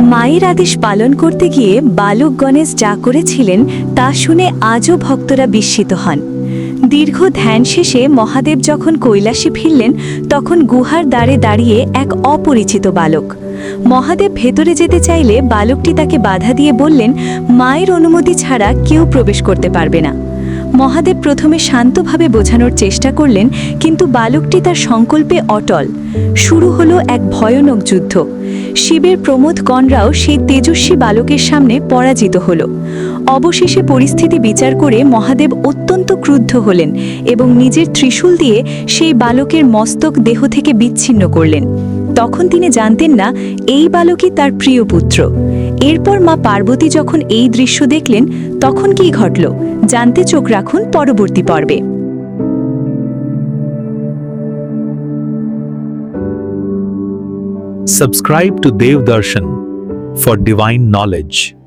মায়ের আদেশ পালন করতে গিয়ে বালক গণেশ যা করেছিলেন তা শুনে আজও ভক্তরা বিস্মিত হন। দীর্ঘ ধ্যান শেষে মহাদেব যখন কৈলাসে ফিরলেন, তখন গুহার দ্বারে দাঁড়িয়ে এক অপরিচিত বালক। মহাদেব ভেতরে যেতে চাইলে বালকটি তাকে বাধা দিয়ে বললেন, মায়ের অনুমতি ছাড়া কেউ প্রবেশ করতে পারবে না। মহাদেব প্রথমে শান্তভাবে বোঝানোর চেষ্টা করলেন, কিন্তু বালকটি তার সংকল্পে অটল। শুরু হলো এক ভয়ানক যুদ্ধ। শিবের প্রমোদ গণরাও সেই তেজস্বী বালকের সামনে পরাজিত হল। অবশেষে পরিস্থিতি বিচার করে মহাদেব অত্যন্ত ক্রুদ্ধ হলেন এবং নিজের ত্রিশূল দিয়ে সেই বালকের মস্তক দেহ থেকে বিচ্ছিন্ন করলেন। তখন তিনি জানতেন না, এই বালকই তার প্রিয় পুত্র। এরপর মা পার্বতী যখন এই দৃশ্য দেখলেন, তখন কি ঘটল? জানতে চোখ রাখুন, পরবর্তী পর্বে। Subscribe to Dev Darshan for divine knowledge.